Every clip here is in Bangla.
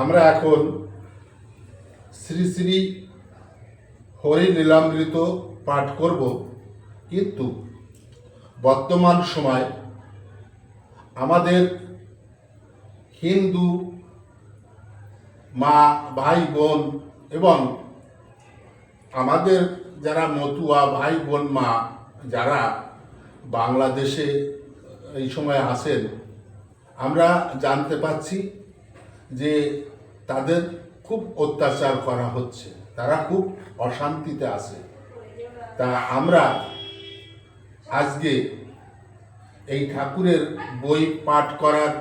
আমরা এখন শ্রী শ্রী হরি নীলামৃত পাঠ করব। কিন্তু বর্তমান সময় আমাদের হিন্দু মা, ভাই, বোন এবং আমাদের যারা মতুয়া, ভাই, বোন, মা যারা বাংলাদেশে এই সময় আসেন, আমরা জানতে পাচ্ছি যে তাদের খুব অত্যাচার করা হচ্ছে, তারা খুব অশান্তিতে আছে। তা আমরা আজকে এই ঠাকুরের বই পাঠ করার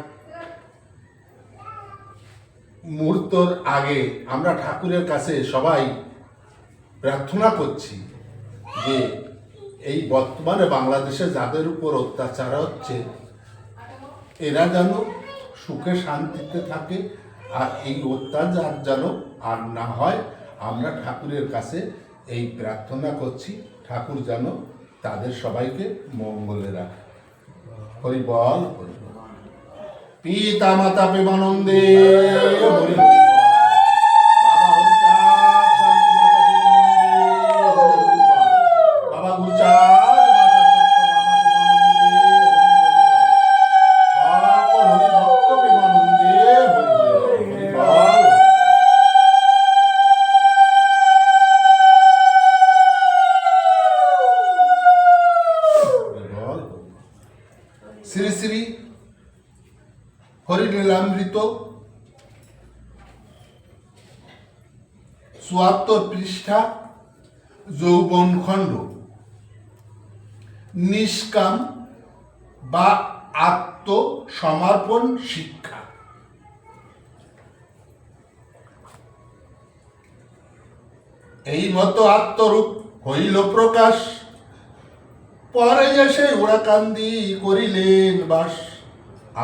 মুহূর্তর আগে আমরা ঠাকুরের কাছে সবাই প্রার্থনা করছি যে এই বর্তমানে বাংলাদেশে যাদের উপর অত্যাচার হচ্ছে, এরা যেন সুখে শান্তিতে থাকে আর এই অত্যাচার যেন আর না হয়, আমরা ঠাকুরের কাছে এই প্রার্থনা করছি, ঠাকুর যেন তাদের সবাইকে মঙ্গলে রাখে হরি বল। পিতা মাতা প্রেমানন্দে হরি শ্রী শ্রী হরিলীলামৃত চুয়াত্তর পৃষ্ঠা যৌবন খণ্ড। নিষ্কাম বা আত্মসমর্পণ শিক্ষা। এই মতো আত্মরূপ হইল প্রকাশ। পরে সেই ওড়াকান্দি করিলেন বাস।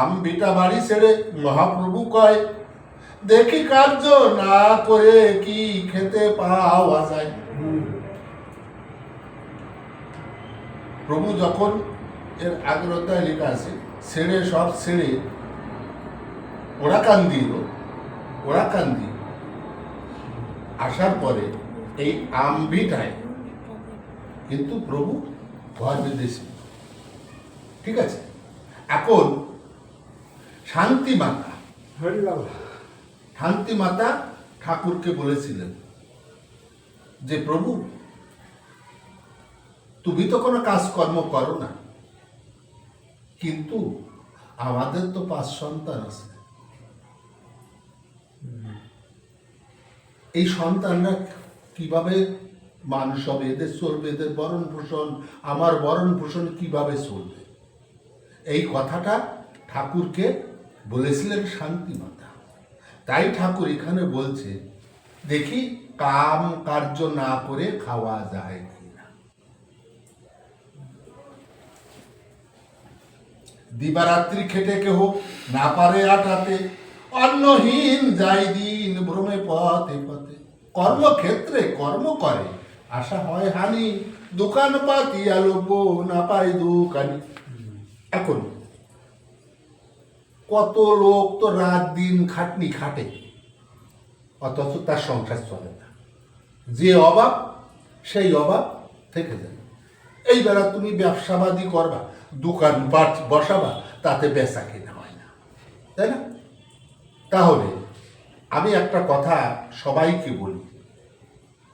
আম্বিটা বাড়ি ছেড়ে মহাপ্রভু কয়, দেখি কার্য না করে কি খেতে পাওয়া যায়? প্রভু যখন এর আগ্রতায় লেখা আছে, ছেড়ে সব ছেড়ে ওড়াকান্দি এলো ওড়াকান্দি আসার পরে এই আম্বিটায় কিন্তু প্রভু ঠিক আছে? এখন শান্তি মাতা শান্তি মাতা ঠাকুরকে বলেছিলেন যে প্রভু তুমি তো কোনো কাজকর্ম করো না কিন্তু আমাদের তো পাঁচ সন্তান আছে। এই সন্তানরা কীভাবে মানুষ হবে এদের চলবে, এদের বরণ পোষণ আমার বরণ পোষণ কীভাবে চলবে? এই কথাটা ঠাকুরকে বলেছিলেন শান্তি মাতা তাই ঠাকুর এখানে বলছে, দেখি কাম কার্য না করে খাওয়া যায় কিনা। দিবারাত্রি খেটে কেহ না পারে আটাতে, অন্নহীন যাই দিন ভ্রমে পথে পথে। কর্মক্ষেত্রে কর্ম করে আশা হয় হানি, দোকান পাতি আলোপ না পাই দোকানি। এখন, কত লোক তো রাত দিন খাটনি খাটে, অথচ তার সংসার চলে না। যে অভাব, সেই অভাব থেকে যায়। এই বেলা তুমি ব্যবসাবাদী করবা দোকানপাট বসাবা, তাতে বেচা কেনা হয় না। তাই না? তাহলে, আমি একটা কথা সবাইকে বলি।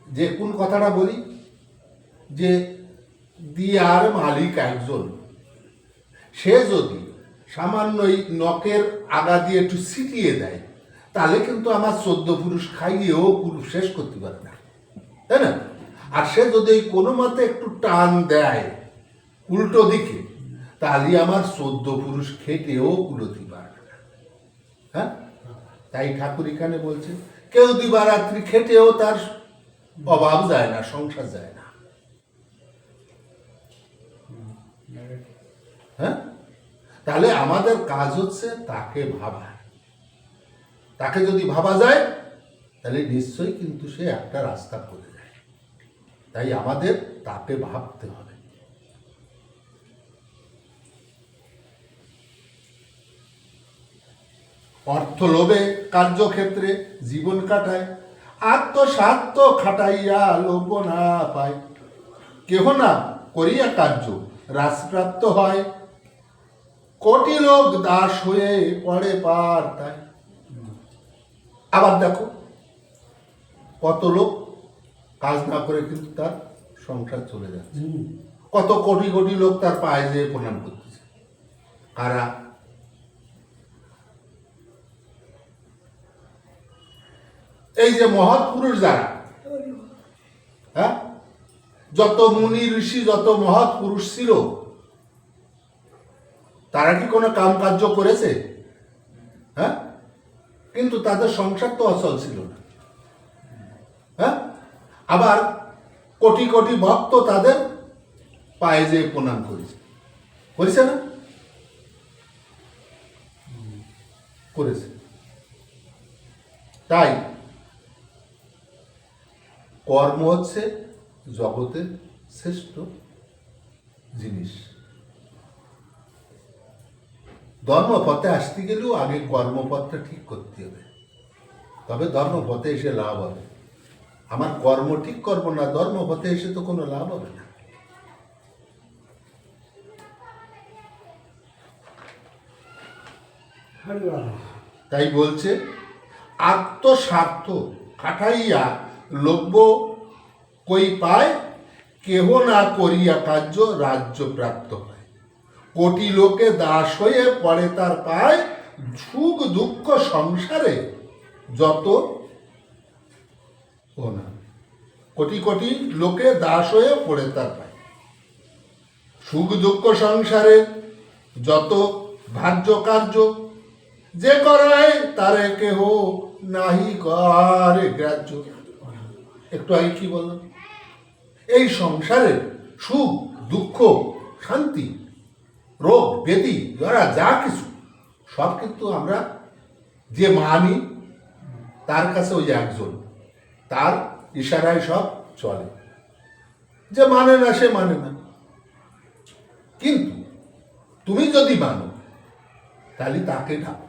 যে কোন কথাটা বলি? যে দিয়ার মালিক একজন। সে যদি সামান্য এই নখের আগা দিয়ে একটু ছিটিয়ে দেয়, তাহলে কিন্তু আমার চোদ্দ পুরুষ খাইয়েও পুরুষ শেষ করতে পারে না। তাই না? আর সে যদি কোনো মতে একটু টান দেয় উল্টো দিকে, তাহলে আমার চোদ্দ পুরুষ খেটেও কুলোতে পারবে না। হ্যাঁ? তাই ঠাকুর এখানে বলছে কেউ দিবারাত্রি খেটেও তার অভাব যায় না, সংসার যায় না। হ্যাঁ? তাহলে আমাদের কাজ হচ্ছে তাকে ভাবা। তাকে যদি ভাবা যায়, তাহলে নিশ্চয়ই কিন্তু সে একটা রাস্তা করে যায়। তাই আমাদের তাকে ভাবতে হবে। অর্থ লোভে কার্যক্ষেত্রে জীবন কাটায়। আত্মস্বার্থ খাটাইয়া লোভ না পায়। কেহ না করিয়া কার্য হ্রাসপ্রাপ্ত হয়। কোটি লোক দাস হয়ে পড়ে পার তাই। আবার দেখো কত লোক কাজ না করে কিন্তু তার সংসার চলে যাচ্ছে। কত কোটি কোটি লোক তার পায়ে যেয়ে প্রণাম করতেছে। কারা এই যে মহৎ পুরুষ যারা হ্যাঁ? যত মুনি, ঋষি, যত মহৎ পুরুষ ছিল, তারা কি কোনো কাম কার্য করেছে? হ্যাঁ? কিন্তু তাদের সংসার তো অচল ছিল না। হ্যাঁ? আবার কোটি কোটি ভক্ত তাদের পায়ে যেয়ে প্রণাম করেছে। করেছে না? করেছে। তাই কর্ম হচ্ছে জগতের শ্রেষ্ঠ জিনিস। ধর্মপথে আসতে গেলেও আগে কর্মপথটা ঠিক করতে হবে। তবে ধর্মপথে এসে লাভ হবে। আমার কর্ম ঠিক করব না ধর্মপথে এসে তো কোনো লাভ হবে না। তাই বলছে আত্মস্বার্থ খাটাইয়া লভ্য কই পায়, কেহ না করিয়া কার্য রাজ্য প্রাপ্ত হয়। কোটি লোকে দাস হয়ে পরে তার পায়, সুখ দুঃখ সংসারে যত ও না। কোটি কোটি লোকে দাস হয়ে পড়ে তার পায়। সুখ দুঃখ সংসারে যত ভাজ্য কার্য, যে করায় তারে কেহ নাহি করে গ্রাহ্য। একটু আগে কি বললাম এই সংসারে সুখ, দুঃখ, শান্তি, রোগ ব্যাধি যারা যা কিছু, সব কিন্তু আমরা যে মানি তার কাছে ওই একজন। তার ইশারায় সব চলে। যে মানে না, সে মানে না। কিন্তু তুমি যদি মানো, তাহলে তাকে ডাকো।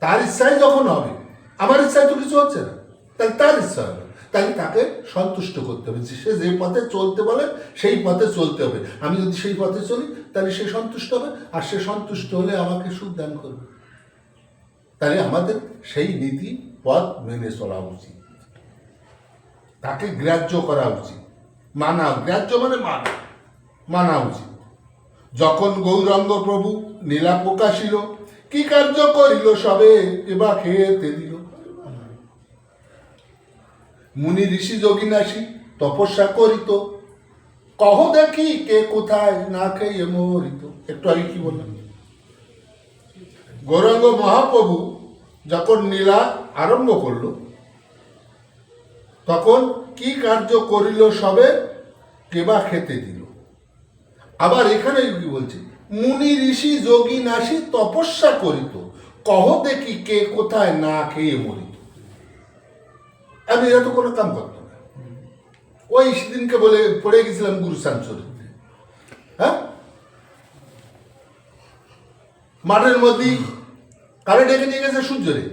তার ইচ্ছাই যখন হবে, আমার ইচ্ছায় তো কিছু হচ্ছে না। তাহলে তার ইচ্ছা হবে। তাহলে তাকে সন্তুষ্ট করতে হবে সে যে পথে চলতে বলে সেই পথে চলতে হবে। আমি যদি সেই পথে চলি, তাহলে সে সন্তুষ্ট হবে, আর সে সন্তুষ্ট হলে আমাকে সুখ দান করবে। তাহলে আমাদের সেই নীতি, পথ মেনে চলা উচিত। তাকে গ্রাহ্য করা উচিত। মানা, গ্রাহ্য মানে মানা। মানা উচিত। যখন গৌরাঙ্গ প্রভু নীলা প্রকাশিল, কি কার্য করিল সবে? এবার খেয়ে দিল মুনি ঋষি যোগিনাসী, তপস্যা করিত। কহ দেখি কে কোথায় না খেয়ে মরিত। একটু আগে কি বললাম? গৌরাঙ্গ মহাপ্রভু যখন নীলা আরম্ভ করল, তখন কি কার্য করিল সবে? কেবা খেতে দিল। আবার এখানে কি বলছে? মুনি ঋষি যোগী নাসি তপস্যা করিত। কহ দেখি কে কোথায় না খেয়ে মরিত। আমি এরা তো কোনো কাম করতো না। ওই সেদিনকে বলে পড়ে গেছিলাম গুরুস্থান চরিত্রে হ্যাঁ? মাঠের মধ্যেই কারে ডেকে নিয়ে গেছে সূর্যরে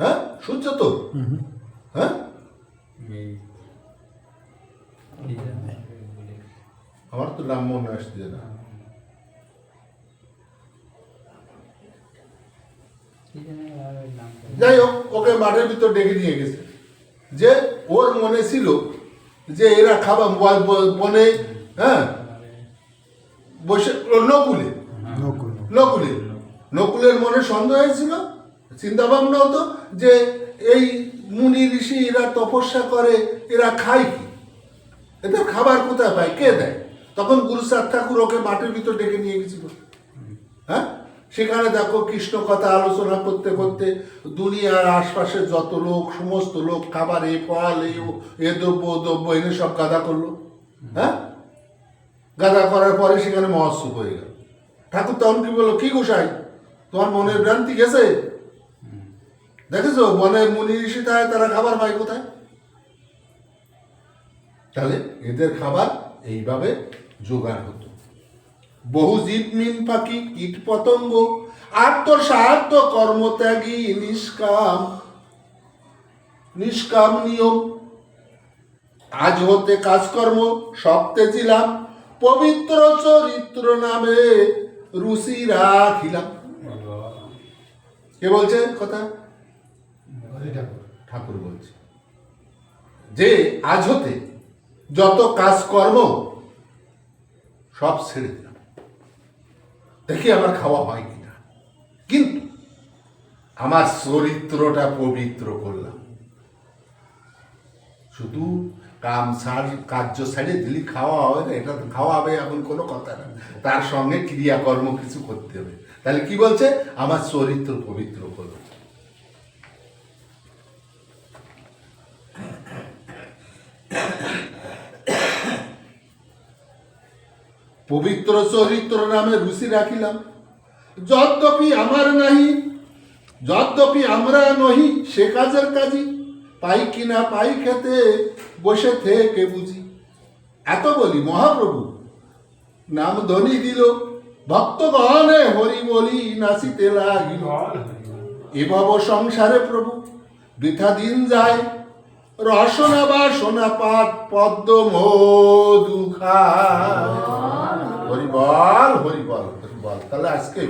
হ্যাঁ? সূর্য তো? হ্যাঁ? আমার তো নাম মনে আসছে না। যাই হোক, ওকে মাঠের ভিতর ডেকে নিয়ে গেছে। যে ওর মনে ছিল যে এরা খাবার বনে হ্যাঁ? বসে নকুলে। নকুলে। নকুলের মনে সন্দেহ হয়েছিল চিন্তা ভাবনা হতো যে এই মুনি ঋষি এরা তপস্যা করে এরা খায় কি? এদের খাবার কোথায় পায়? কে দেয়? তখন গুরুসার ঠাকুর ওকে মাটির ভিতর ডেকে নিয়ে গেছিল। হ্যাঁ? সেখানে দেখো কৃষ্ণ কথা আলোচনা করতে করতে দুনিয়ার আশপাশের যত লোক, সমস্ত লোক, খাবার এ ফল, এ ও- এ দ্রব্য দ্রব্য এনে সব গাদা করল। হ্যাঁ? গাদা করার পরে সেখানে মহোৎসব হয়ে গেল। ঠাকুর তখন কি বলল? কি গোসাই তোমার মনের ভ্রান্তি গেছে? দেখেছ? বনে মুনি ঋষি তাই তারা খাবার পায় কোথায়? তাহলে এদের খাবার এইভাবে জোগাড় হতো। বহু জীব মিন পাখি, কীট পতঙ্গ আত্মস্বার্থ কর্মত্যাগী নিষ্কাম নিষ্কাম নিয়ম। আজ হতে কাজকর্ম সব তেজিলাম পবিত্র চরিত্র নামে রুচি রাখিলাম। কে বলছে কথা? ঠাকুর বলছে। যে আজ হতে যত কাজকর্ম, সব ছেড়ে দিলাম। দেখি আমার খাওয়া হয় কিনা। কিন্তু আমার চরিত্রটা পবিত্র করলাম। শুধু কাম সার, কার্য সারি দিলি খাওয়া হবে না, এটা খাওয়া হবে এমন কোনো কথা না। তার সঙ্গে ক্রিয়াকর্ম কিছু করতে হবে। তাহলে কি বলছে? আমার চরিত্র পবিত্র করল পবিত্র চরিত্র নামে রুচি রাখিলাম। যদ্যপি আমার নাহি যদ্যপি আমরা নহি সে কাজের কাজী পাই কিনা পাই খেতে বসে থেকে বুঝি। এত বলি মহাপ্রভু নাম ধ্বনি দিল ভক্তগণে হরি বলি নাচিতে লাগিল। এভাব সংসারে প্রভু বৃথা দিন যায়। রসনা বাসনা পাত পদ্ম মধু খায়। হরিবল হরিবল হরিবল। তাহলে আজকে